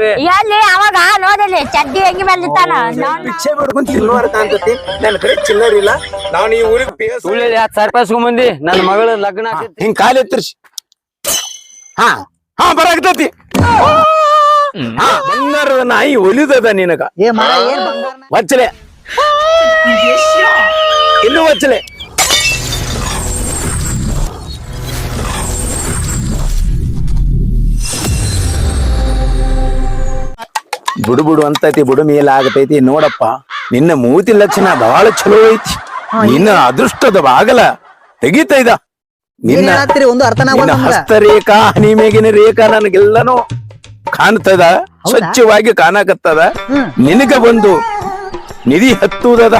ಎಲ್ಲಿ? ಅವಾಗ ನೋಡಲಿ. ಚಡ್ಡಿ ಹೆಂಗಿ ಬಂದಿತ್ತಾನ ಭಿಕ್ಷೆ ಬಿಡ್ಕೊಂತ ತಿನ್ನುವಾರ ಕಾಣ್ತತಿ ನನ್ನ ಕಡೆ ಚಿಲ್ಲರ್ ಇಲ್ಲ. ನಾನು ಈ ಊರಿಗೆ ಪಿ ಎಸ್ ಸುಳ್ಳಿ ಹತ್ತು ಸಾವಿರ ರೂಪಾಯಿ ಸುಮ್ಮಂದಿ ನನ್ನ ಮಗಳ ಲಗ್ನ ಹಿಂಗ್ ಕಾಲ್ ಎತ್ತರ್ಸಿ. ಹಾ ಹಾ ಬರಾಕತೈತಿ ಹಾ ಬಂಗಾರದ ನಾಯಿ ಒಲಿದದ ನಿನಗ. ಏ ಮರ ಏನ್ ಬಂಗಾರ? ವಚ್ಚಲೆ. ಇನ್ನು ವಚ್ಚಲೆ. ಬುಡು ಬುಡು ಅಂತೈತಿ ಬುಡು ಮೇಲ ಆಗತೈತಿ. ನೋಡಪ್ಪ ನಿನ್ನ ಮೂತಿ ಲಕ್ಷಣ ಬಹಳ ಚಲೋ ಐತಿ. ನಿನ್ನ ಅದೃಷ್ಟದ ಬಾಗಲ ತೆಗಿತೈದ ನಿನ್ನ ಒಂದು ಅರ್ಥನ ನಿನ್ನ ಹಸ್ತರೇಖಾ ಹನಿ ಮೇಗಿನ ರೇಖಾ ನನಗೆಲ್ಲನೂ ಕಾಣ್ತದ ಸ್ವಚ್ಛವಾಗಿ ಕಾಣಕತ್ತದ. ನಿನಗ ಬಂದು ನಿಧಿ ಹತ್ತುವುದದ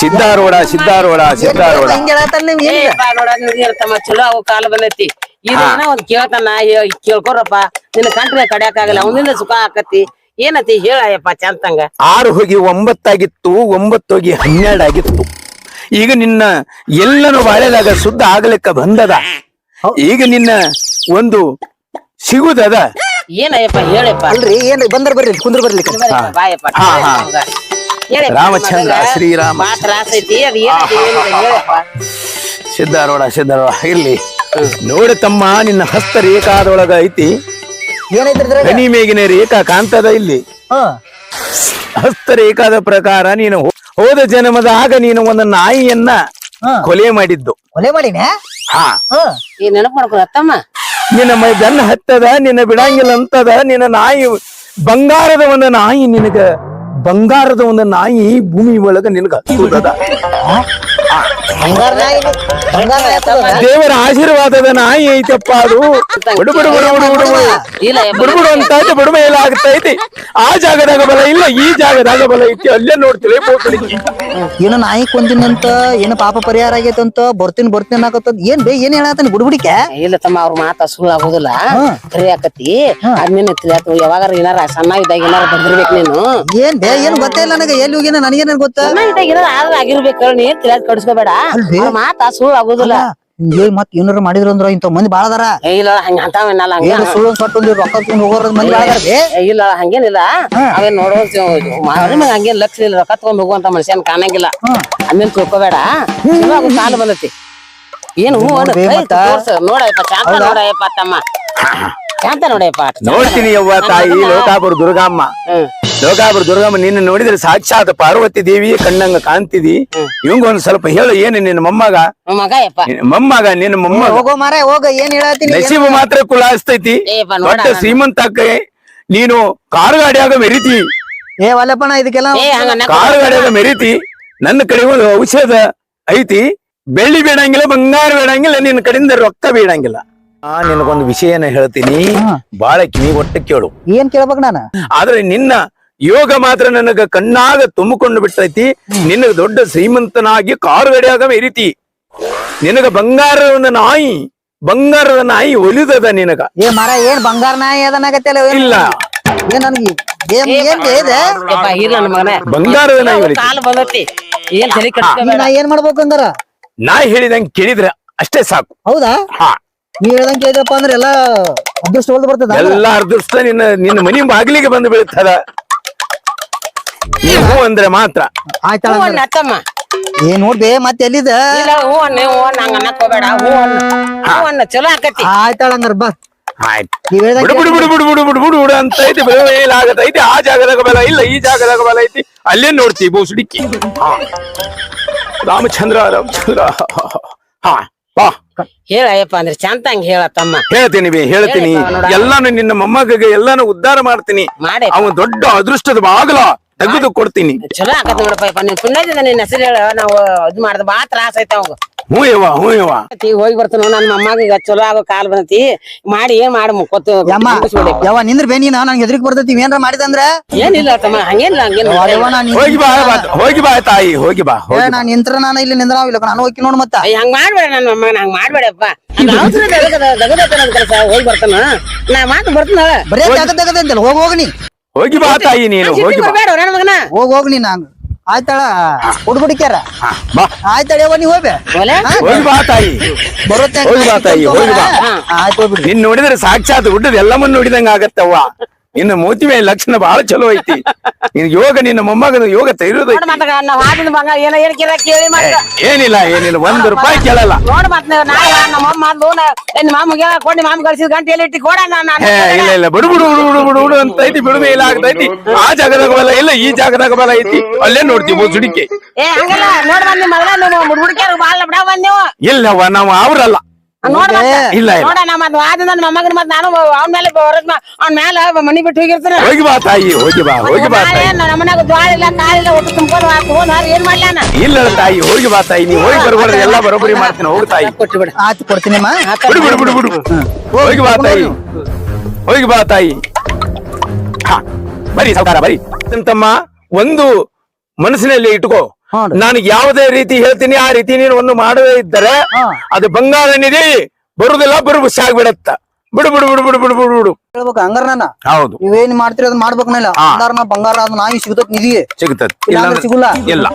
ಸಿದ್ಧಾರೋಡ ಸಿದ್ಧಾರೋಡ ಸಿದ್ಧಾರೋಡ ಚಲೋ ಅವು ಕಾಲ ಬಂದೈತಿ. ಇದನ್ನ ಒಂದ್ ಕೇಳ್ತಾನ ಕೇಳ್ಕೊರಪ್ಪ ನಿನ್ನ ಕಂಟ್ರಿ ಕಡ್ಯಾಕಾಗಲ್ಲ ಅವನಿಂದ ಸುಖ ಆಕತಿ ಏನತಿ ಹೇಳಯ್ಯಪ್ಪ ಚಂತಂಗ? ಆರು ಹೋಗಿ ಒಂಬತ್ತಾಗಿತ್ತು ಒಂಬತ್ತು ಹೋಗಿ ಹನ್ನೆರಡು ಆಗಿತ್ತು ಈಗ ನಿನ್ನ ಎಲ್ಲರೂ ಬಾಳೆದಾಗ ಶುದ್ಧ ಆಗ್ಲಿಕ್ಕ ಬಂದದ. ಈಗ ನಿನ್ನ ಒಂದು ಸಿಗುದದ. ಏನಯ್ಯಪ್ಪ ಹೇಳಪ್ಪ? ಅಲ್ರಿ ಏನ್ ಬಂದ್ರ ಬರ್ರಿ ಕುಂದ್ರ ಬರ್ಲಿಕ್ಕೆ ಬರಪ್ಪ, ಬಾಯಪ್ಪ ಹಾ, ಹಾ. ಹೇಳಪ್ಪ, ರಾಮಚಂದ್ರ, ಮಗ, ಶ್ರೀರಾಮ. ಬಾ ತ್ರಾಸ ಐತಿ ಅದ್ ಏನೈತಿ ಏನಿಲ್ಲ ಹೇಳಪ್ಪ. ಸಿದ್ಧಾರೋಡ ಸಿದ್ಧಾರೋಡ ಇರ್ಲಿ. ನೋಡಿ ತಮ್ಮ ನಿನ್ನ ಹಸ್ತ ರೇಖಾದೊಳಗ ಐತಿ. ಏನೈತ್ರಿ? ಮೇಗಿನ ರೇಖಾ ಕಾಣ್ತದ ಇಲ್ಲಿ. ಹಾ. ಹಸ್ತ ರೇಖಾದ ಪ್ರಕಾರ ನೀನು ಹೋ- ಹೋದ ಜನ್ಮದಾಗ ನೀನು ಒಂದು ನಾಯಿಯನ್ನ ಹಾ. ಕೊಲೆ ಮಾಡಿದ್ದು. ಕೊಲೆ ಮಾಡಿನ? ಹಾ. ಹಾ. ಈ ನೆನಪು ಮಾಡ್ಕೊ ಅತ್ತಮ್ಮ. ನಿನ್ನ ಮೈ ಬೆನ್ನ ಹತ್ತದ ನಿನ್ನ ಬಿಡಂಗಿಲ್ಲ ಅಂತದ ನಿನ್ನ ನಾಯಿ ಬಂಗಾರದ ಒಂದು ನಾಯಿ ನಿನಗ ಬಂಗಾರದ ಒಂದು ನಾಯಿ ಭೂಮಿ ಒಳಗ ನಿನಗ ಹತ್ತುದದ. ದೇವರ ಆಶೀರ್ವಾದದ ನಾಯಿ ಐತಪ್ಪ ಅದು. ಬುಡು ಬುಡು ಬುಡು ಬುಡು ಅಂತ ಐತಿ ಬುಡು ಮೇಲೆ ಆಗ್ತೈತಿ ಆ ಜಾಗದಾಗ ಬಲ ಇಲ್ಲ ಈ ಜಾಗದಾಗ ಬಲ ಐತಿ. ಅಲ್ಲೇ ನೋಡ್ತೀವಿ ಏನೋ ನಾಯಿ ಕೊಂದಿನಂತ ಏನೋ ಪಾಪ ಪರಿಹಾರ ಆಗೈತಂತ ಬರ್ತೀನಿ ಬರ್ತೀನಿ ಅನ್ನಕತ್ತದ? ಏನ್ ಬೇ ಏನ್ ಹೇಳತ್ತಾನ ಬುಡ್ಬಿಡಿಕೆ ಇಲ್ಲ ತಮ್ಮ ಅವ್ರ ಮಾತ ಸುಳ್ಳು ಆಗುದಿಲ್ಲ. ಕರಿ ಆಕತಿ. ಅದ್ನೇನ್ ಯಾವಾಗಾರ ಏನಾರ ಸಣ್ಣ ಇದ್ದಾಗ ಏನಾರ ಬಂದಿರ್ಬೇಕು ನೀನು. ಏನ್ ಬೇ ಏನ್ ಗೊತ್ತೇ ಇಲ್ಲ ನನಗೆ. ಎಲ್ಲಿ ಹೋಗಿನ ನನಗೇನ ಗೊತ್ತ? ನೀನ್ ಏನಾರ ಆಗಿರ್ಬೇಕು ನೀ ತಿಳಿಯಾದ ಕಡಿಸ್ಕೋಬೇಡ ಅಲ್ವೇ? ಅವ್ರ ಮಾತ ಸುಳ್ಳು ಆಗುದಿಲ್ಲ. ಏ ಮತ್ ಏನಾರ ಮಾಡಿದ್ರು ಅಂದ್ರ ಇಂತ ಮಂದಿ ಬಾಳ ಅದಾರ. ಏ ಇಲ್ಲ ಹಂಗ ಅಂತಾವೇನಲ್ಲ ಹಂಗ. ಏನು ಸುಳ್ಳು ಸೊಟ್ಟು ರೊಕ್ಕ ಹೋಗೋರ್ ಮಂದಿ ಬಾಳ ಅದಾರ ಬೇ ಏ, ಇಲ್ಲ ಹಂಗೇನಿಲ್ಲ. ಅವೇನ್ ನೋಡೋ ಮಾರಿ ಮಗ ಹಂಗೇನ್ ಲಕ್ಷ ಇಲ್ಲ ರೊಕ್ಕ ತಗೊಂಡ್ ಹೋಗುವಂತ ಮನುಷ್ಯನ್ ಕಾಣಂಗಿಲ್ಲ. ಹಂಗೇನ್ ತಿಳ್ಕೊಬೇಡ. ಚಲೋ ಕಾಲ ಬಂದತಿ. ಏನು ಹೂ ಕೈ ಮತ್ತ? ತೋರ್ಸು. ಶಾಂತ ನೋಡಯ್ಯಪ್ಪ ತಮ್ಮ. ಶಾಂತ ನೋಡ್ತೀನಿ ಯವ್ವ ತಾಯಿ ಲೋಕಾಪುರ ದುರ್ಗಮ್ಮ. ಲೋಕಾಪುರ ದುರ್ಗಮ್ಮ ನಿನ್ನ ನೋಡಿದ್ರೆ ಸಾಕ್ಷಾತ್ ಪಾರ್ವತಿ ದೇವಿ ಕಣ್ಣಂಗ ಕಾಣ್ತಿದಿ. ಇವಂಗ ಒಂದ್ ಸ್ವಲ್ಪ ಹೇಳು ಏನು ನಿನ್ನ ಮೊಮ್ಮಗ? ಮಮ್ಮಗ ಮಗ ಯಪ್ಪ. ನಿನ್ನ ಮೊಮ್ಮಗ ನಿನ್ನ ಮೊಮ್ಮಗ. ಹೋಗೋ ಮಾರ ಹೋಗ ಏನ್ ಹೇಳತ್ತೀನಿ ನಸೀಬು ಮಾತ್ರ ಕುಲಾಸ್ತೈತಿ. ನೋಡ ದೊಡ್ಡ ನೀನು. ಕಾರು ಗಾಡಿಯಾಗ ಮೆರಿತಿ. ಏ ವಲ್ಲಪ್ಪಣ ಇದಕ್ಕೆಲ್ಲ ಕಾರು ಗಾಡಿಯಾಗ ಮೆರಿತಿ. ನನ್ನ ಕಡೆ ಒಂದು ಔಷಧ ಐತಿ. ಬೆಳ್ಳಿ ಬೇಡಂಗಿಲ್ಲ ಬಂಗಾರ ಬೇಡಂಗಿಲ್ಲ ನಿನ್ನ ಕಡೆಯಿಂದ ರೊಕ್ಕ ಬೇಡಂಗಿಲ್ಲ. ಆ ನಿನಗೊಂದು ವಿಷಯನ ಹೇಳ್ತೀನಿ. ಬಾಳ ಕಿವಿ ಒಟ್ಟ ಕೇಳು. ಏನ್ ಕೇಳ್ಬೇಕು ನಾನು? ಆದ್ರೆ ನಿನ್ನ ಯೋಗ ಮಾತ್ರ ನನಗ ಕಣ್ಣಾಗ ತುಂಬಿಕೊಂಡು ಬಿಟ್ಟೈತಿ ನಿನಗ ದೊಡ್ಡ ಶ್ರೀಮಂತನಾಗಿ ಕಾರು ಗಡಿಯಾಗ ಮೇರಿತಿ. ನಿನಗ ಬಂಗಾರದ ಒಂದು ನಾಯಿ ಬಂಗಾರದ ನಾಯಿ ಒಲಿದದ ನಿನಗ. ಏ ಮರ ಏನ್ ಬಂಗಾರ ನಾಯಿ ಅದನ್ನಾಗತ್ತಲ್ಲ ಇಲ್ಲ. ಏನ್ ನನಗೆ ಏನ್ ಏನ್ ಬೇ ಇದೆ ಯಪ್ಪ ಇಲ್ಲ ಮಗನೇ ಬಂಗಾರದ ನಾಯಿ ಒಲಿತಿ. ಏನ್ ನಾಯಿ ನಾ ಏನ್ ಮಾಡ್ಬೇಕು ಹಂಗಾರ ನಾ ಹೇಳಿದಂಗೆ ಕೇಳಿದ್ರೆ ಅಷ್ಟೇ ಸಾಕು. ಹೌದಾ? ಹಾ. ನೀವ್ ಹೇಳ್ದಂಗ್ ಅಂದ್ರೆ ಎಲ್ಲಾ ಅದೃಷ್ಟ ಹೊಲ್ದು ಬರ್ತದ. ಎಲ್ಲ ಅದೃಷ್ಟ ನಿನ್ನ ನಿನ್ನ ಮನಿ ಬಾಗಿಲಿಗೆ ಬಂದು ಬೀಳ್ತದ. ನೀವು ಹೂ ಅಂದ್ರೆ ಮಾತ್ರ. ಆಯ್ತಾ ಹೂ ಏನ್ ನೋಡ್ದೆ ಮತ್ತೆ ಎಲ್ಲಿದ? ಇಲ್ಲ ಹೂ ಅಣ್ಣ ಹೂ ಅಣ್ಣ ಹಂಗ ಅನ್ನಕ್ ಹೋಗ್ಬೇಡ. ಹೂ. ಅಣ್ಣ ಹೂ ಅಣ್ಣ ಚಲೋ ಆಕತಿ. ಆಯ್ತಾಳ ಹಂಗಾರ ಬಾ. ಆಯ್ತು. ಬಿಡು ಬಿಡು ಬಿಡು ಬಿಡು ಬಿಡು ಬಿಡು ಬಿಡು ಬಿಡು ಅಂತ ಐತಿ ಆ ಜಾಗದಾಗ ಬಲ ಇಲ್ಲ ಈ ಜಾಗದಾಗ ಬಲ ಐತಿ. ಅಲ್ಲೇ ನೋಡ್ತಿ ಬೋಸುಡಿಕ್ಕಿ? ಹಾ. ರಾಮಚಂದ್ರ ರಾಮಚಂದ್ರ. ಹಾ. ಹೇಳಯ್ಯಪ್ಪ ಅಂದ್ರೆ ಚಂತ ಹಂಗ ಹೇಳ ತಮ್ಮ. ಹೇಳ್ತೀನಿ ಬಿ ಹೇಳ್ತೀನಿ. ಎಲ್ಲಾನು ನಿನ್ನ ಮೊಮ್ಮಗಗೆ ಎಲ್ಲಾನು ಉದ್ಧಾರ ಮಾಡ್ತೀನಿ. ಮಾಡಿ. ಅವನು ದೊಡ್ಡ ಅದೃಷ್ಟದ ಬಾಗಲ ತೆಗೆದು ಕೊಡ್ತೀನಿ ಚಲೋ ಆಗತ್ತೆ ನೋಡಪ್ಪ ನೀನ್ ನಿನ್ ಪುಣ್ಯದಿಂದ ನಿನ್ನ ಹೆಸರು ಹೇಳ ನಾವು ಇದು ಮಾಡ್ದ ಬಾ ತ್ರಾಸ ಐತೆ ಅವಾಗ. ಹ್ಞೂ ಯವ್ವ ಹ್ಞೂ ಯವ್ವ ಹೋಗಿ ಬರ್ತಾನ ನನ್ನ ಮೊಮ್ಮಗ ಈಗ ಚಲೋ ಆಗೋ ಕಾಲ ಬಂದತಿ. ಮಾಡಿ ಏನ್ ಮಾಡಿ ಮುಕ್ಕೊತ್ತು ಯಮ್ಮ ಯವಾ ನಿಂದ್ರ ಬೇ ನೀನ ನನ್ಗೆ ಹೆದರಿಕೆ ಬರ್ತೈತಿ ಏನ್ರ ಮಾಡಿದಂದ್ರ? ಏನಿಲ್ಲ ತಮ್ಮ ಹಂಗೇನಿಲ್ಲ ಹಂಗೇನಿಲ್ಲ. ಹೋಗಿ ಬಾ ಹೋಗಿ ಬಾ ತಾಯಿ ಹೋಗಿ ಬಾ ಹೋಗಿ ನಾನು ನಾನ್ ನಿಂತ್ರ ನಾನು ಇಲ್ಲಿ ನಿಂದ್ರಾವಿಲ್ಲ ನಾನು ಹೋಗಿ ನೋಡ್ ಮತ್ತ. ಹಂಗ್ ಮಾಡ್ಬೇಡ ನನ್ನ ಅಮ್ಮ ಹಂಗ್ ಮಾಡ್ಬೇಡಪ್ಪ. ಕೆಲಸ ಹೋಗಿ ಬರ್ತಾನ. ನಾ ಮಾತು ಬರ್ತಾನ ಬರೇ ಹೋಗಿ ಹೋಗ್ನಿ ಹೋಗಿ ಬಾ ತಾಯಿ ನೀನು ಹೋಗಿ ಬಾ. ನನ್ನ ಮಗನ. ಹೋಗ್ ಹೋಗ್ನಿ ನಾನು ಆಯ್ತಾಳ? ಹುಡ್ಗುಡಿಕ್ಯಾರ? ಹಾ, ಬಾ. ಆಯ್ತಾಳ ಯವ್ವ ನೀವ್ ಹೋಗ್ಬೆ. ಹೋಗಿ ಬಾ ತಾಯಿ. ಬರುತ್ತೆ ಹೋಗಿ ಬಾ ತಾಯಿ, ಹೋಗಿ ಬಾ. ಆಯ್ತು ಹೋಗ್ಬಿಡಿ ನಿನ್ ನೋಡಿದ್ರೆ ಸಾಕ್ಷಾತ್ ಹುಡ್ಡದ್ ಎಲ್ಲಮ್ಮನ್ ನೋಡಿದಂಗ ಆಗತ್ತವ್ವ ಇನ್ನು ಮೂತಿ ಮೇಲೆ ಲಕ್ಷಣ ಬಹಳ ಚಲೋ ಐತಿ. ನಿನ್ ಯೋಗ ನಿನ್ನ ಮೊಮ್ಮಗನ ಯೋಗ ಮತ್ತ ಏನಿಲ್ಲ ಏನಿಲ್ಲ ಒಂದ್ ರೂಪಾಯಿ ಕೇಳಲ್ಲ. ಇಲ್ಲ ಇಲ್ಲ ಬಿಡು ಬಿಡು ಬಿಡು ಬಿಡು ಬಿಡು ಬಿಡು ಅಂತ ಐತಿ ಬಿಡುವೆ ಇಲ್ಲ ಆಗ್ತೈತಿ ಆ ಜಾಗದಾಗ ಬಲ ಇಲ್ಲ ಈ ಜಾಗದಾಗ ಬಲ ಐತಿ. ಅಲ್ಲೇ ನೋಡ್ತೀವಿ ಮುಸುಡಿಕೆ ಮೊದಲ ನೀವು ಅವ್ರಲ್ಲ. ಇಲ್ಲ ನೋಡ ನಾ ಮತ್ ವಾದ ನನ್ನ ಮೊಮ್ಮಗನ ನಾನು ಅವನ ಮೇಲೆ ಅವ್ನ ಮೇಲೆ ಮನಿ ಬಿಟ್ಟು ಹೋಗಿರ್ತಾನ. ಹೋಗಿ ಬಾ ತಾಯಿ ಹೋಗಿ ಬಾ ಹೋಗಿ ಬಾ ನಮ್ಮನಾಗ ದ್ವಾಳ ಇಲ್ಲ ಕಾಲಿಲ್ಲ ಒಟ್ಟು ತುಂಬ್ಕೊಂಡು ತಗೊಂಡ್ ಹಾರಿ ಏನ್ ಮಾಡ್ಲಾನ ಇಲ್ಲ ತಾಯಿ ಹೋಗಿ ಬಾ ತಾಯಿ. ನೀ ಹೋಗಿ ಬರ್ಬಾರ್ದು ಎಲ್ಲಾ ಬರೋಬ್ಬರಿ ಮಾಡ್ತೀನಿ ಹೋಗಿ ತಾಯಿ. ಕೊಟ್ಟು ಬಿಡ. ಬಿಡು ಬಿಡು ಹೋಗಿ ಬಾ ತಾಯಿ. ಹೋಗಿ ಬಾ ತಾಯಿ. ಹಾ ಬರಿ ಸಾವುಕಾರ ಬರಿ. ತಮ್ಮ ಒಂದು ಮನಸ್ಸಿನಲ್ಲಿ ಇಟ್ಕೋ. ನಾನು ಯಾವುದೇ ರೀತಿ ಹೇಳ್ತೀನಿ ಆ ರೀತಿ ನೀನು ಒಂದು ಮಾಡದೇ ಇದ್ದರೆ. ಅದು ಬಂಗಾರ ನಿಧಿ ಬರುದಿಲ್ಲ ಬರುಬುಷ ಆಗ್ಬಿಡತ್ತ. ಬಿಡು ಬಿಡು ಬಿಡು ಬಿಡು ಬಿಡು ಬಿಡು ಬಿಡು. ಹೇಳ್ಬೇಕು ಹಂಗಾರ ನಾನು? ಹೌದು. ನೀವೇನ್ ಮಾಡ್ತೀರಿ ಅದು ಮಾಡ್ಬೇಕನಲ್ಲ. ನಾ ಬಂಗಾರ ಅದ್ ನಾಯಿ ಸಿಗತಕ್ ನಿಧಿ? ಸಿಗ್ತದೆ ಇಲ್ಲ ಸಿಗುಲ್ಲ? ಇಲ್ಲ.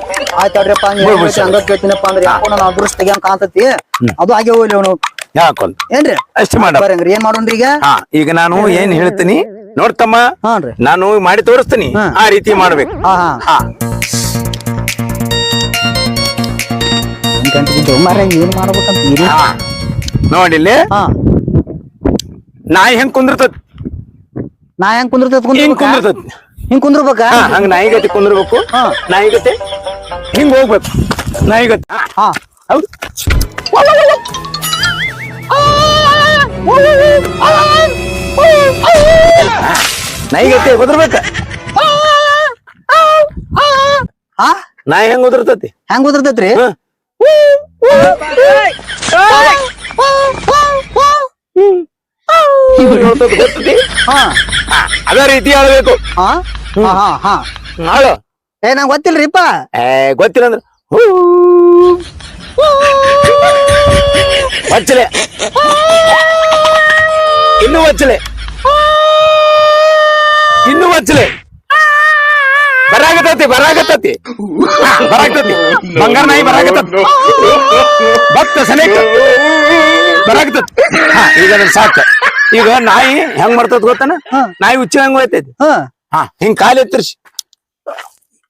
ಆಯ್ತು ತಡ್ರಿಪ್ಪ ಹಂಗ ಕೇಳ್ತೀನಪ್ಪ ಅಂದ್ರೆ ಯಾಕೋ ನನ್ನ ಅದೃಷ್ಟ ತೆಗಿಯಂಗ್ ಕಾಣ್ತತಿ. ಅದು ಆಗೇ ಹೋಗ್ಲಿ ಅವನು. ಯಾಕೊಂದ್ ಏನ್ರಿ? ಅಷ್ಟು ಮಾಡ ಬರ್ರಿ ಹಂಗ್ರಿ ಏನ್ ಮಾಡೋನ್ರಿ ಈಗ? ಈಗ ನಾನು ಏನ್ ಹೇಳ್ತೀನಿ ನೋಡ್ತಮ್ಮ? ನಾನು ಮಾಡಿ ತೋರಿಸ್ತೀನಿ. ಆ ರೀತಿ ಮಾಡ್ಬೇಕು. ಹಾ. ಹಾ. ಗಂಟೆ ಬಿದ್ದು ಮರ ಏನ್ ಮಾಡ್ಬೇಕಂತ ಏನಿ ಹಾ. ನೋಡಿಲ್ಲಿ ಹಾ. ನಾಯಿ ಹೆಂಗ್ ಕುಂದಿರ್ತದ? ನಾ ಹೆಂಗ್ ಕುಂದಿರ್ತದ ಹಿಂಗ್ ಕುಂದ್ರ ಕುಂದಿರ್ತದ? ಹಿಂಗ್ ಕುಂದ್ರಬೇಕ? ಹಾ ಹಂಗ ನಾಯಿಗತಿ ಕುಂದಿರ್ಬೇಕು. ಹಾ. ನಾಯಿಗತಿ ಹಿಂಗ್ ಹೋಗ್ಬೇಕು. ನಾಯಿಗತಿ ಹಾ, ಹಾ. ಹೌದು. ನಾಯಿಗತಿ ಕುದಿರ್ಬೇಕ? ಹಾ? ನಾಯಿ ಹೆಂಗ್ ಉದುರ್ತತಿ? ಹೆಂಗ್ ಕುದಿರ್ತೈತ್ರಿ ಹಾ. ಗೊತ್ತತಿ, ಗೊತ್ತತಿ? ಹಾ. ಹಾ, ಅದೇ ರೀತಿ ಹೇಳ್ಬೇಕು ಹಾ? ಹಾ ಹಾ ಹಾ. ಹಾಳು ಏ ನಂಗ್ ಗೊತ್ತಿಲ್ರಿಪ್ಪ. ಏ ಗೊತ್ತಿಲ್ಲ ಅಂದ್ರೆ ಹೂ. ಒಚ್ಚಲೆ. ಇನ್ನು ಒಚ್ಚಲೆ. ಇನ್ನು ಒಚ್ಚಲೆ. ಬರಾಗತತಿ ಬರಾಗತತಿ ಬರಾಗತತಿ ಬಂಗಾರ ನಾಯಿ ಬರಾಗತತಿ ಭಕ್ತ ಸನೇಕ ಬರಾಗತತಿ ಹಾ ಈಗ ಅದ್ರ ಸಾಕು ಈಗ ನಾಯಿ ಹೆಂಗ್ ಮಾಡ್ತದ ಗೊತ್ತಾನ ಹಾ. ನಾಯಿ ಉಚ್ಚ ಹೆಂಗ್ ಹೋಯ್ತೈತಿ ಹಾ ಹಾ ಹಿಂಗ್ ಕಾಲು ಎತ್ತರಿಸಿ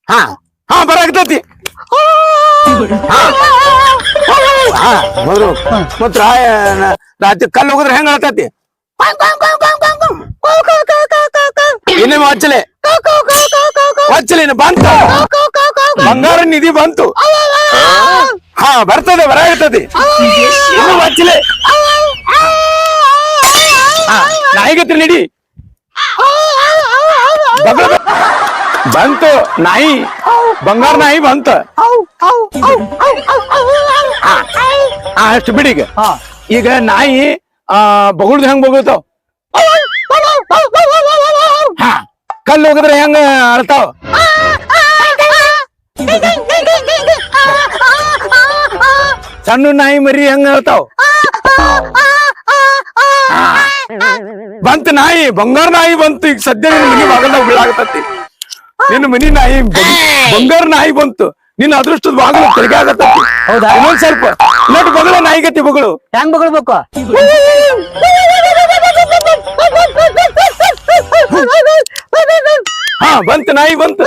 ಹಾ ಹಾ ಬರಾಗತತಿ ಹಾ ಮೊದಲು ರಾತ್ರಿ ಕಲ್ಲು ಹೋಗಿದ್ರೆ ಹೆಂಗ್ ಹೇಳ್ತತಿ ಇನ್ನೇ ಹಚ್ಚಲೆ ಹಚ್ಚಲೆ ಇನ್ನು ಬಂತ ಬಂಗಾರ ನಿಧಿ ಬಂತು ಹಾ ಬರ್ತದೆ ಬರಾಗತೈತಿ ಇನ್ನು ಹಚ್ಚಲೆ ಹಾ ನಾಯಿಗತ್ರಿ ನಡಿ ಬಗ್ಲ ಬ- ಬಂತು ನಾಯಿ ಬಂಗಾರ ನಾಯಿ ಬಂತು ಹಾ ಅಷ್ಟು ಬಿಡಿ ಈಗ ಹಾ ಈಗ ನಾಯಿ ಆ ಬಗುಳ್ದು ಹೆಂಗ್ ಬಗುಳ್ತಾವ ಹಾ ಕಲ್ಲು ಹೋಗಿದ್ರೆ ಹೆಂಗ ಅಳ್ತಾವ? ಸಣ್ಣ ನಾಯಿ ಮರಿ ಹೆಂಗ ಅಳ್ತಾವ? ಬಂತು ನಾಯಿ ಬಂಗಾರ ನಾಯಿ ಬಂತು ಈಗ ಸದ್ಯ ನಿನ್ ಮನಿ ಬಾಗಲ್ದಾಗ ಬೀಳಾಗತತಿ ನಿನ್ನ ಮನಿ ನಾಯಿ ಬಂಗಾರ ನಾಯಿ ಬಂತು ನಿನ್ನ ಅದೃಷ್ಟದ ಬಾಗಿಲು ತೆರಿಗೆ ಆಗತತಿ ಹೌದಾ? ಇನ್ನೊಂದ್ ಸ್ವಲ್ಪ ಇನ್ನೊಟ್ಟು ನಾಯಿ ನಾಯಿಗತಿ ಬಗಳು ಹೆಂಗ್ ಬಗಳ್ಬೇಕು? ಹಾ ಬಂತು ನಾಯಿ ಬಂತು.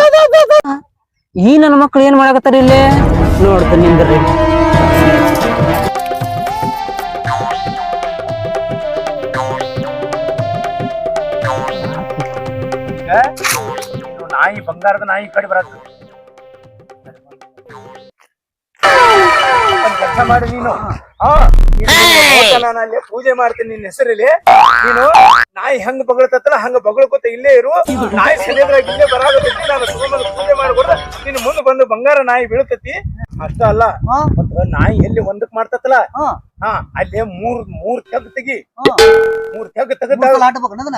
ಈ ನನ್ನ ಮಕ್ಳು ಏನ್ ಮಾಡಕತ್ತಾರ ಇಲ್ಲಿ? ನೋಡ್ತೀನಿ ನಿಂದ್ರಿ ನಾಯಿ ಬಂಗಾರದ ನಾಯಿ ಕಡೆ ಬರತ್ತ. ಕೆಲಸ ಮಾಡಿ ನೀನು. ನಾನು ಅಲ್ಲಿ ಪೂಜೆ ಮಾಡ್ತೀನಿ ನಿನ್ನ ಹೆಸರಲ್ಲಿ. ನೀನು ನಾಯಿ ಹಂಗ ಬಗಳತ್ತಲ್ಲ ಹಂಗ ಬಗಳಕೋತ ಇಲ್ಲೇ ಇರು. ನಾಯಿ ಸರಿಯಾಗಿ ಇಲ್ಲೇ ಬರಾಗತ್ತೈತಿ ನಾನು ಸುಮ್ಮನೆ ಪೂಜೆ ಮಾಡ್ಕೊಡ್ದ. ನೀನು ಮುಂದೆ ಬಂದು ಬಂಗಾರ ನಾಯಿ ಬೀಳ್ತತಿ. ಅಷ್ಟ ಅಲ್ಲ ಮತ್ತ ನಾಯಿ ಎಲ್ಲಿ ಒಂದಕ್ ಮಾಡ್ತತ್ತಲ್ಲ ಹಾ. ಹಾ ಅಲ್ಲಿ ಮೂರ್ ಮೂರ್ ತೆಗ್ ತೆಗಿ. ಹಾ. ಮೂರ್ ತೆಗ್ ತೆಗದ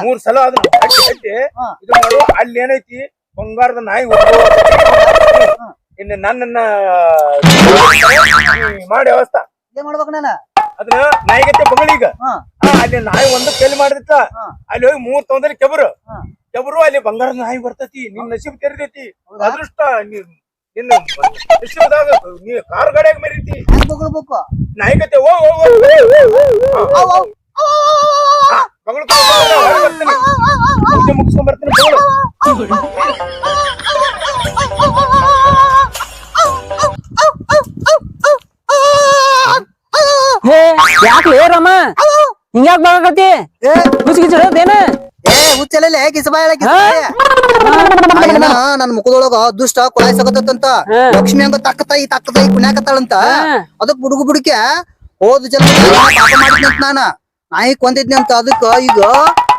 ಮೂರ್ ಸಲ ಅದನ್ನ? ಇದು ಮಾಡು ಅಲ್ಲಿ ಏನೈತಿ? ಬಂಗಾರದ ನಾಯಿ ಇನ್ನು ನನ್ನನ್ನ ಮಾಡಿ ಅವಸ್ಥಾ. ಏನ್ ಮಾಡ್ಬೇಕು ನಾನು? ಅದನ್ನ ನಾಯಿಗತ್ತೆ ಬಗಳೀಗ ಅಲ್ಲಿ ನಾಯಿ ಒಂದು ಕೆಲ್ ಮಾಡಿದಿತ್ತ. ಅಲ್ಲಿ ಹೋಗಿ ಮೂರ್ ತೊಂದರೆ ಕೆಬರು. ಕೆಬರು ಅಲ್ಲಿ ಬಂಗಾರದ ನಾಯಿ ಬರ್ತತಿ ನಿನ್ ನಸೀಬ್ ತೆರಿದೈತಿ? ಅದೃಷ್ಟ ನೀವು ನಿನ್ನ ನಸೀಬದಾಗ ನೀ ಕಾರ್ ಗಾಡಿಯಾಗ ಮರಿತಿ. ನಾಯಿಗತ್ತೆ ಓ ಓ, ಗಿಚ್ಚ ಏನ? ಏ ಹುಚ್ಚಲೇ ಕಿಸಬಾಯ ನನ್ ಮುಖದೊಳಗ ದುಷ್ಟ ಕೊಲಾಯ್ಸಕತ್ತಂತ. ಲಕ್ಷ್ಮಿ ಹಂಗ ತಕ್ಕತೈ ತಕ್ಕತೈ ಕುಣ್ಯಾಕತ್ತಾಳಂತ ಅದಕ್ ಬುಡುಗು ಬುಡುಕ್ಯ ಹೋದ ಜನ ಪಾಪ ಮಾಡಿದ್ನಂತ ನಾನ. ನಾಯಿ ಕೊಂದಿದ್ನಿ ಅಂತ ಅದಕ್ಕ ಈಗ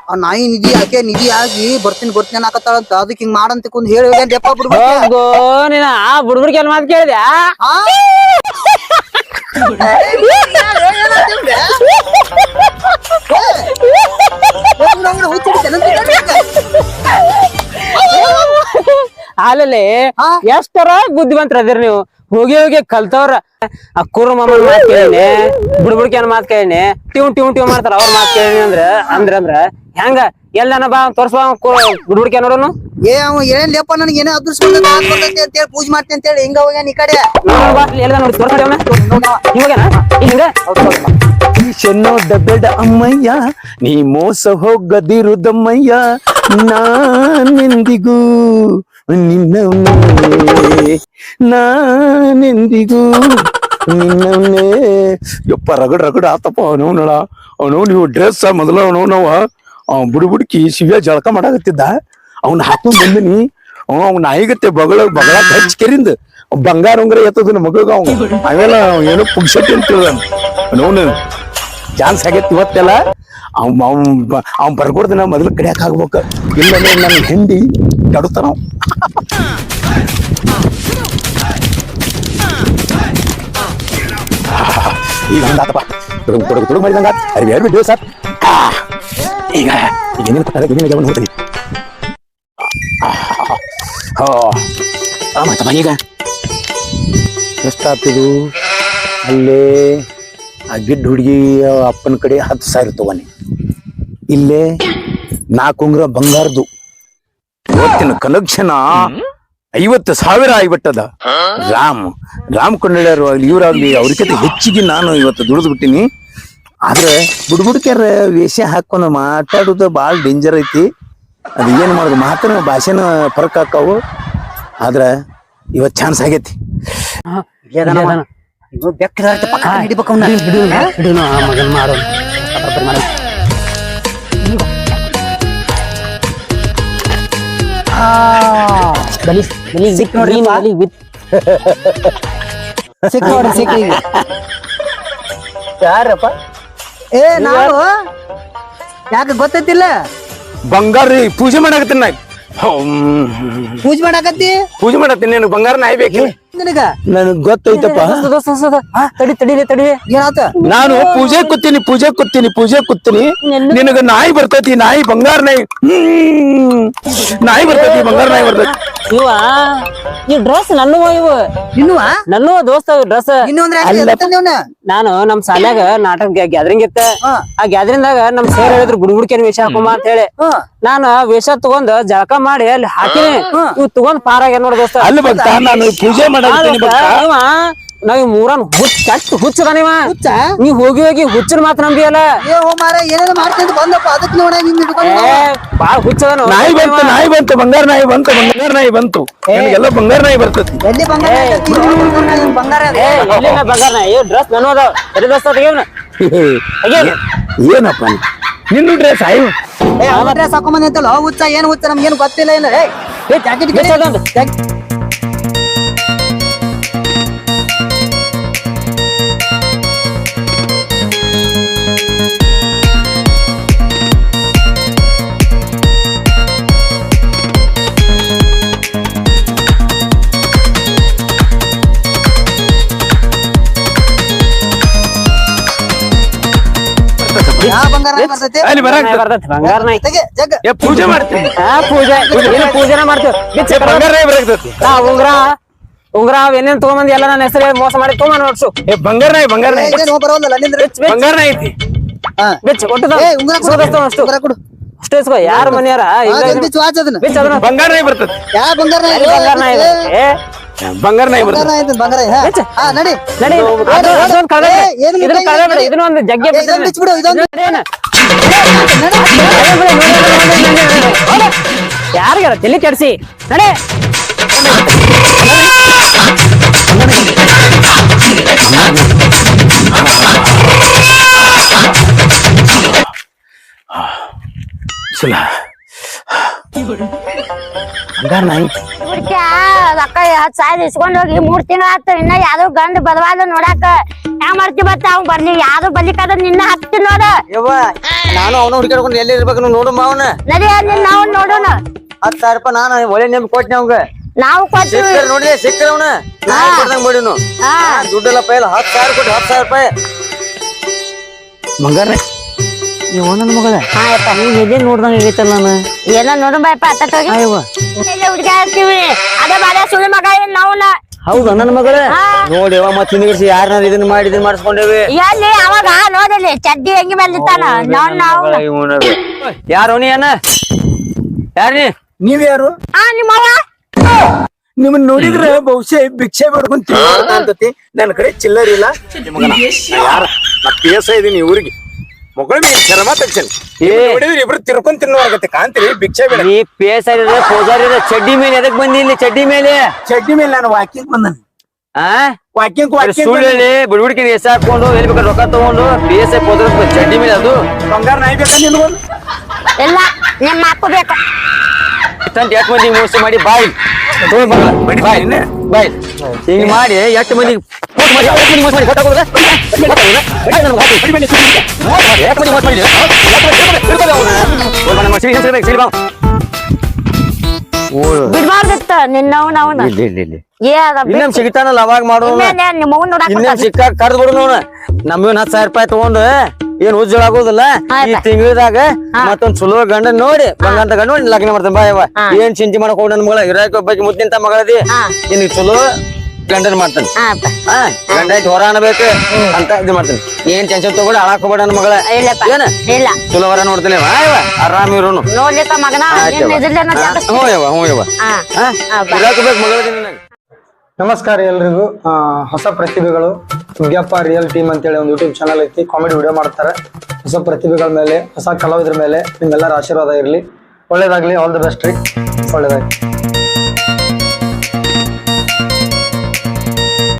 ಆ ನಾಯಿ ನಿಧಿ ಆಕೆ ನಿಧಿ ಆಗಿ ಬರ್ತೀನಿ ಬರ್ತೀನಿ ಅನ್ನಕತ್ತಾಳಂತ ಅದಕ್ಕೆ ಹಿಂಗ್ ಮಾಡಂತ ಕುಂದ್ ಹೇಳಿ ಹೋಗ್ಯಾನ್ರಿಪ್ಪ ಬುಡುಗು ಹೋಗೋ ನೀನ ಆ ಬುಡ್ಬುಡ್ಕೆ ಮಾತು ಕೇಳಿದ್ಯಾ? ಅಲ್ಲಲ್ಲಿ? ಎಷ್ಟರ ಬುದ್ಧಿವಂತರ ಅದಿರಿ ನೀವು? ಹೋಗಿ ಹೋಗಿ ಕಲ್ತವ್ರ. ಕುರು ಮಾಮನ್ ಮಾತ್ ಕೇಳಿನಿ ಬುಡ್ಬುಡ್ಕ್ಯಾನ ಮಾತ್ ಕೇಳಿನಿ ಟಿವ್ ಟಿವ್ ಟಿವ್ ಮಾಡ್ತಾರ ಅವ್ರ ಮಾತ್ ಕೇಳಿನಿ ಅಂದ್ರ ಅಂದ್ರ ಅಂದ್ರ ಹೆಂಗ? ಎಲ್ಲನ ಬಾ ತೋರ್ಸ್ಬಾ ನೋಡೋನು? ಏ ಅವ ಏನ್ ಲೇಪ ನನಗೆ ಏನೇ ಅದೃಷ್ಟ ಅಂತ ಹೇಳಿ ಪೂಜೆ ಮಾಡ್ತೀನಿ ಅಂತ ಹೇಳಿ ಹಿಂಗ ಹೋಗ್ಯಾನ ಈ ಕಡೆ. ಬಾ ಎಲ್ಲ ನೋಡಿ ತೋರ್ಸ್ಬಿಡಿ ಅವ್ನ ಹಿಂಗೇನ ಹಿಂಗ? ಈ ಚೆನ್ನೋ ಡಬ್ಬೆಡ ಅಮ್ಮಯ್ಯ ನೀ ಮೋಸ ಹೋಗದಿರುದಮ್ಮಯ್ಯ ನಾನೆಂದಿಗೂ ನಿನ್ನವನೇ ನಾನೆಂದಿಗೂ ನಿನ್ನವನೇ ಯಪ್ಪ ರಗಡ್ ರಗಡ್ ಆತಪ್ಪ ಅವನವನಳ. ಅವನು ನೀವು ಡ್ರೆಸ್ ಮೊದಲ ಅವನವ ಅವ್ ಬುಡಿ ಬುಡ್ಕಿ ಶಿವ್ಯ ಜಳಕ ಮಾಡಾಕತ್ತಿದ್ದ. ಅವ್ನ ಹಾಕೊಂಡ್ ಬಂದಿನಿ. ಅವ ಅವ್ನ ನಾಯಿಗತ್ತೆ ಬಗಳ ಬಗಳ ಹೆಚ್ಚ ಕೆರಿಂದ ಬಂಗಾರ ಉಂಗ್ರ ಎತ್ತದ ಮಗಗ ಅವ ಅವೆಲ್ಲ ಅವ ಏನೋ ಪುಗ್ಸಟ್ಟಿ ಅಂತ ನೋನು. ಚಾನ್ಸ್ ಆಗೈತಿ ಇವತ್ತೆಲ್ಲ. ಅವ್ ಅವ್ ಬರ್ಕೊಡ್ದ ನಾ ಮೊದಲು ಕಡಿಯಾಕ ಆಗ್ಬೇಕು. ಇಲ್ಲಂದ್ರೆ ನನ್ನ ಹಿಂಡಿ ಕಡುತ್ತಾನ. ಈಗ ಹಂಗಾತಪ್ಪ ತುಡುಗು ತುಡುಗು ತುಡುಗು ಮಾಡಿದಂಗ ಅರಿ ಅರಿವಿ ಬಿಟ್ಟು ಸರ್. ಈಗ ಈಗ ಏನೇನು ಕೊಟ್ಟಾರೆ ಏನೇನು ಜವನ್ ನೋಡ್ತೀನಿ ಹೋ ಆಮತ್ತಪ್ಪ ಈಗ. ಎಷ್ಟಾಗ್ತಿದು? ಅಲ್ಲೇ ಆ ಗಿಡ್ಡ ಹುಡುಗಿ ಅಪ್ಪನ ಕಡೆ ಹತ್ತು ಸಾವಿರ ತಗೋನಿ. ಇಲ್ಲೇ ನಾಲ್ಕು ಉಂಗ್ರ ಬಂಗಾರದು ಇವತ್ತಿನ ಕಲೆಕ್ಷನ್ ಐವತ್ತು ಸಾವಿರ ಆಗಿಬಿಟ್ಟದ. ರಾಮ್ ರಾಮ್ ಕೊಂಡಳ್ಯಾರು ಆಗ್ಲಿ ಅವ್ರ ಅವ್ರಿಗಿಂತ ಹೆಚ್ಚಿಗೆ ನಾನು ಇವತ್ತು ದುಡಿದು ಬಿಟ್ಟಿನಿ. ಆದ್ರೆ ಬುಡ್ಬುಡ್ಕ್ಯಾರ ವೇಷ ಹಾಕೊಂಡು ಮಾತಾಡೋದು ಭಾಳ ಡೇಂಜರ್ ಐತಿ. ಅದು ಏನು ಮಾಡೋದು? ಮಾತನ ಭಾಷೆನ ಫರಕ್ ಹಾಕಾವು. ಆದ್ರೆ ಇವತ್ತು ಚಾನ್ಸ್ ಆಗೈತಿ. ಯಾರಪ್ಪ? ಏ ನಾವು? ಯಾಕೆ ಗೊತ್ತೈತಿಲ್ಲ? ಬಂಗಾರ ರೀ ಪೂಜೆ ಮಾಡಾಕತ್ತೀನಿ ನಾ ಪೂಜೆ ಮಾಡಾಕತ್ತಿ? ಪೂಜೆ ಮಾಡತ್ತೀನಿ ನಿನಗೆ ಬಂಗಾರ ನಾಯಿ ಬೇಕು ನಿನಗ? ನನಗ್ ಗೊತ್ತೈತಪ್ಪ. ತಡಿ. ತಡಿ ತಡಿಲಿ ತಡಿ. ಏನಾತ? ನಾನು ಪೂಜೆ ಕೂತೀನಿ ಪೂಜೆ ಕೂತೀನಿ ಪೂಜೆ ಕೂತೀನಿ. ನಿನಗ ನಾಯಿ ಬರ್ತೈತಿ ನಾಯಿ ಬಂಗಾರ ನಾಯಿ. ಹ್ಮ್. ನಾಯಿ ಬರ್ತೈತಿ ಬಂಗಾರ ನಾಯಿ ಬರ್ತೈತಿ. ಇವ ಈ ಡ್ರೆಸ್ ಇವು. ಇನ್ನುವ ದೋಸ್ತ ಡ್ರೆಸ್ ನಾನು ನಮ್ ಶಾಲ್ಯಾಗ ನಾಟಕ ಗ್ಯಾದರಿಂಗ್ ಇತ್ತ. ಆ ಆ ಗ್ಯಾದರಿಂಗ್ದಾಗ ನಮ್ ಸೇರ್ ಹೇಳಿದ್ರು ಗುಡುಗುಡ್ಕೇನ್ ವೇಷ ಹಾಕೋಮ ಅಂತ ಹೇಳಿ. ನಾನು ವೇಷ ತಗೊಂಡ್ ಜಳಕ ಮಾಡಿ ಅಲ್ಲಿ ಹಾಕಿನಿ. ಇವ್ ತಗೊಂಡ್ ಪಾರಾಗ್ಯ ನೋಡ್ ದೋಸ್ತ. ಅಲ್ಲಿ ಬರ್ತಾ ನಾನು ಪೂಜೆ ಆ ನಾವ್ ಮೂರನ್ ಹುಚ್ಚ ಕೆಟ್ಟ ಹುಚ್ಚದ ನೀವ ಹುಚ್ಚ? ನೀ ಹೋಗಿ ಹೋಗಿ ಹುಚ್ಚನ್ ಮಾತ್ರ ನಂಬಿಯಲ್ಲ. ಏ ಹೋ ಮಾರ ಏನೇನು ಮಾಡ್ತೀನಿ ಬಂದಪ್ಪ ಅದಕ್ಕೆ ನೋಡ ನಿನ್ನ ಏ ಬಾಳ ಹುಚ್ಚದನು ನಾಯಿ ಬಂತು ನಾಯಿ ಬಂತು ಬಂಗಾರ ನಾಯಿ ಬಂತು ಬಂಗಾರ ನಾಯಿ ಬಂತು. ನಿನಗೆಲ್ಲ ಬಂಗಾರ ನಾಯಿ ಬರ್ತೈತಿ ಎಲ್ಲಿ ಬಂಗಾರ ನಾಯಿ? ಇಲ್ಲಿ ಬಂಗಾರ ಬಂಗಾರ ಐತೆ. ಏ ಬಂಗಾರನ ಡ್ರೆಸ್ ನನ್ನ ಅದಾವ. ಎಲ್ಲಿ ದೋಸ್ತ ತೆಗಿವ್ನ ಏನಪ್ಪ? ನಿನ್ನ ಡ್ರೆಸ್ ಆಯ್ ಏ ಡ್ರೆಸ್ ಹಾಕೊಂಬಂದಿ ಅಂತಲ್ಲ ಹುಚ್ಚ ಏನ್ ಹುಚ್ಚ ನಮ್ಗೇನು ಗೊತ್ತಿಲ್ಲ ಏನ್ ಏ ಏ ಜಾಕೆಟ್ ಬಿಚ್ಚ ಅದೊಂದು. ಬಂಗಾರ ಬರ್ತೈತಿ. ಅಲ್ಲಿ ಬರಾಕ ಬರ್ತೈತಿ. ಬಂಗಾರ ನಾಯಿ. ತೆಗೆ ಜಗ್ ಏ ಪೂಜೆ ಮಾಡ್ತೀನಿ. ಹಾ ಪೂಜೆ. ಏನು ಪೂಜೆನ ಮಾಡ್ತೀವಿ. ಬಿಚ್ಚ ಬಂಗಾರ ನಾಯಿ ಹಾ ಉಂಗ್ರ ಉಂಗ್ರ ಅವ್ ಏನೇನ್ ತಗೊಂಬಂದಿ ಎಲ್ಲ ನನ್ನ ಹೆಸರು ಮೋಸ ಮಾಡಿ ತೊಗೊಂಬ ನೋಡ್ಸು ಏ ಬಂಗಾರ ನಾಯಿ ಬಂಗಾರ ನಾಯಿ. ಬಂಗಾರ ನಾಯಿ ಐತಿ. ಬಿಚ್ಚ ಕೊಟ್ಟದ ಏ ಉಂಗುರ ಕೊಡು ಅಷ್ಟು. ಕೊಡು. ಇಸ್ಕೋ ಯಾರ ಮನೆಯಾರ ಅದನ್ನ. ಬಿಚ್ಚ ಅದನ್ನ. ಬಂಗಾರ ನಾಯಿ ಯಾ ಬಂಗಾರ ನಾಯಿ? ಬಂಗಾರ ನಾಯಿ ಇದೆ? ಏ. ಬಂಗಾರ ನಾಯಿ ಬಂಗಾರ ನಾಯಿ ಬಂಗಾರ ಹಾ. ನಡಿ ನಡಿ. ನೋಡು, ಅದು- ಅದೊಂದ್ ಕಳೆ ಬಿಡು. ಏನು ಇದನ್ನ ಕಳೆ ಬಿಡು. ಇದನ್ನ ಒಂದು ಜಗ್ಗೆ ಏ, ಇದನ್ನ ಬಿಚ್ಬಿಡು, ಇದೊಂದು- ನಡಿ ಏನು? ಯಾರಿಗಾರ? ತಲೆ ಕೆಡಿಸಿ. ನಡೆ. ಸುಲ. ಬಂಗಾರ ನಾಯಿ. ಹುಡ್ಕ್ಯಾ ರೊಕ್ಕ ಹತ್ತು ಸಾವಿರ ಇಸ್ಕೊಂಡ್ ಹೋಗಿ ಮೂರ್ ತಿಂಗಳ ಆತು. ಇನ್ನ ಯಾವ್ದೋ ಗಂಡ ಬದವಾದ ನೋಡಾಕ ಹೆಂಗ್ ಮಾಡ್ತಿ ಬತ್ತ ಅವ್ ಬರ್ಲಿ. ಯಾವ್ದು ಬರ್ಲಿಕ್ಕಾದ ನಿನ್ನ ಹತ್ತಿ ನೋಡ. ಯವ್ವ ನಾನು ಅವನ ಹುಡುಕಾಡ್ಕೊಂಡು ಎಲ್ಲಿ ಇರ್ಬೇಕು ನೋಡು ಮಾವನ ನಡಿ ನಿನ್ನ ನಾವು ನೋಡೋಣ. ಹತ್ತು ಸಾವಿರ ರೂಪಾಯಿ ನಾನು ಒಳ್ಳೆ ನಿಮ್ ಕೊಟ್ಟೆ ಅವಂಗ ನಾವು ಕೊಡ್ತೀವಿ ಸಿಕ್ಕರ್ ನೋಡ್ರಿ ಸಿಕ್ಕರ್ ಅವನ. ನಾನು ಕೊಡ್ದಂಗ್ ಮಾಡಿನು ಹಾ. ದುಡ್ಡೆಲ್ಲ ಪೈಲ ಹತ್ತು ಸಾವಿರ ಕೊಟ್ಟು ಹತ್ತು ಸಾವಿರ ರೂಪಾಯಿ. ಬಂಗಾರ ನೀವು ನನ್ನ ಮಗಳ? ನೀವು ನೀನ್ ಎದೆ ನೋಡ್ದಂಗ ಆಗೈತಲ್ಲ ನಾನು ಏನ ನೋಡು ಬಾಯಪ್ಪ ಅತ್ತ ಹೋಗಿ. ಅಯ್ಯವ್ವ ಇಲ್ಲ ಹುಡ್ಗ ಹಾಕ್ತಿವಿ. ಅದೇ ಸುಳ್ಳು ಮಗ ಏನ್ ಹೌದು ನನ್ನ ಮಗಳ? ಹಾ. ನೋಡಿ ಯವ್ವ ಮತ್ತೆ ಹಿಂದಿಗಿಸಿ ಯಾರನ್ನ ಇದನ್ನ ಮಾಡಿ ಇದನ್ನ ಮಾಡಿಸ್ಕೊಂಡೇವಿ. ಎಲ್ಲಿ? ಅವಾಗ ನೋಡಲಿ ಚಡ್ಡಿ ಹೆಂಗಿ ಬಂದಿತ್ತಾನ ನಾವ್. ನಾವು ಯಾರು ನೀ ಯಾರು ಯಾರ? ಆ ನಿಮ್ಮನ್ನ ನೋಡಿದ್ರೆ ಬಹುಶಃ ಭಿಕ್ಷೆ ಬೇಡ್ಕೊಂತ ಅಂತತಿ ನನ್ನ ಕಡೆ ಚಿಲ್ಲರಿ ಇಲ್ಲ. ನಿಮಗನ ಯಾರ? ನಾ ಪೇಸ ಇದೀನಿ ಊರಿಗೆ. ಮಗಳ ಮೇಲೆ ಚರ್ಮ ತಗ್ಸೇನೆ ನೋಡಿದ್ರೆ ಇಬ್ರು ತಿರ್ಕೊಂಡ್ ತಿನ್ನುವಾಗತ್ತೆ ಕಾಂತೀರಿ ಭಿಕ್ಷೆ ಬೇಡ. ನೀ ಪೇಸ್ ಆಗಿದ್ರೆ ಪೂಜಾರಿ ಚಡ್ಡಿ ಮೇಲೆ ಎದಕ್ ಬಂದಿ ಇಲ್ಲಿ ಚಡ್ಡಿ ಮೇಲೆ? ಚಡ್ಡಿ ಮೇಲೆ ನಾನು ವಾಕಿಂಗ್ ಬಂದನ್. ಆ? ವಾಕಿಂಗ್ ವಾಕಿಂಗ್ ಹೇಳಿ ಬುಡ್ಬುಡ್ಕಿನ ಎಸ್ ಹಾಕೊಂಡು ಎಲ್ಲಿ ಬೇಕಾದ್ರೆ ರೊಕ್ಕ ತಗೊಂಡು ಪೇಸ್ ಪೋದ್ರ ಚಡ್ಡಿ ಮೇಲೆ ಅದು? ಬಂಗಾರ ನಾಯಿ ಬೇಕಾ ನಿನ್ಗೊಂದು? ಎಲ್ಲ ನಿಮ್ಮ ಅಪ್ಪ ಬೇಕು. ಇಷ್ಟಂತ ಎಷ್ಟು ಮಂದಿ ಮೋಸ ಮಾಡಿ ಬಾಯ್. ಬಾಯ್ ಬಾಯ್. ಹಿಂಗ್ ಮಾಡಿ ಎಷ್ಟು ಮಂದಿ ಅವ್ನ. ಬಿಡ್ಬಾರ್ದಿತ್ತ ನಿನ್ನವ್ ನಾವ್ನ ಇಲ್ಲ, ಇಲ್ಲ, ಇಲ್ಲ. ಏ ಅದ ಇನ್ನೊಮ್ ಸಿಗ್ತಾನಲ್ಲ ಅವಾಗ ಮಾಡೋಣ ನಿಮ್ಮ ನೋಡಾಕ ಇನ್ನೇನ್ ಸಿಕ್ಕಾಗ ಕರ್ದ್ ಬಿಡು ನೋಡ. ನಮ್ಗೇನ್ ಹತ್ತು ಸಾವಿರ ರೂಪಾಯಿ ತಗೊಂಡು ಏನ್ ಉಜ್ಜಳ ಆಗೋದಿಲ್ಲ. ಈ. ತಿಂಗಳದಾಗ ಮತ್ತೊಂದ್ ಚಲೋ ಗಂಡ ನೋಡಿ ಬಂಗಂತ ಗಂಡ ನೋಡಿ ಲಗ್ನ ಮಾಡ್ತಾನೆ ಬಾಯವ ಏನ್ ಚಿಂತೆ ಮಾಡಕ್ ಹೋಗ್ ನನ್ ಮಗಳ ಇರಾಕ ಒಬ್ಬಾಕಿ ಮುದ್ದಿಂತ ಮಗಳದಿ. ಹಾ. ನಿನಗ್ ಚಲೋ ಗಂಡನ್ ಮಾಡ್ತಾನೆ. ಹಾ ಅಪ್ಪ. ಹಾ ಗಂಡ ಐತಿ ಹೊರ ಅನ್ಬೇಕು ಅಂತ ಇದು ಮಾಡ್ತಾನೆ. ಏನ್ ಟೆನ್ಷನ್ ತಗೊಂಡು ಹಾಳಾಕ್ ಹೋಗ್ಬೇಡ ನನ್ನ ಮಗಳ. ಇಲ್ಲಪ್ಪ. ಏನ? ಇಲ್ಲ. ಚಲೋ ವರ ನೋಡ್ತಾನೆ ಆರಾಮ್ ಇರೋನು. ನೋಡ್ಲಿಕ್ಕ ಮಗನ ಆಯ್ತವ್ವ. ನಿನ್ನ ಹ್ಞೂ ಯವ್ವ ಹ್ಞೂ ಯವ್ವ. ಹಾ ಹಾ ಹಾ, ಇರಾಕ ಬೇಕು ಮಗಳ ದಿನ ನಮಸ್ಕಾರ ಎಲ್ರಿಗೂ. ಆ, ಹೊಸ ಪ್ರತಿಭೆಗಳು. ಸುಗ್ಯಪ್ಪ ರಿಯಲ್ ಟೀಮ್ ಅಂತೇಳಿ ಒಂದು ಯೂಟ್ಯೂಬ್ ಚಾನಲ್ ಐತಿ. ಕಾಮಿಡಿ ವಿಡಿಯೋ ಮಾಡ್ತಾರೆ. ಹೊಸ ಪ್ರತಿಭೆಗಳ ಮೇಲೆ ಹೊಸ ಕಲಾವಿದರ ಮೇಲೆ ನಿಮ್ಮೆಲ್ಲರ ಆಶೀರ್ವಾದ ಇರಲಿ. ಒಳ್ಳೇದಾಗ್ಲಿ. ಆಲ್ ದ ಬೆಸ್ಟ್ ರೀ. ಒಳ್ಳೇದಾಗ್ಲಿ.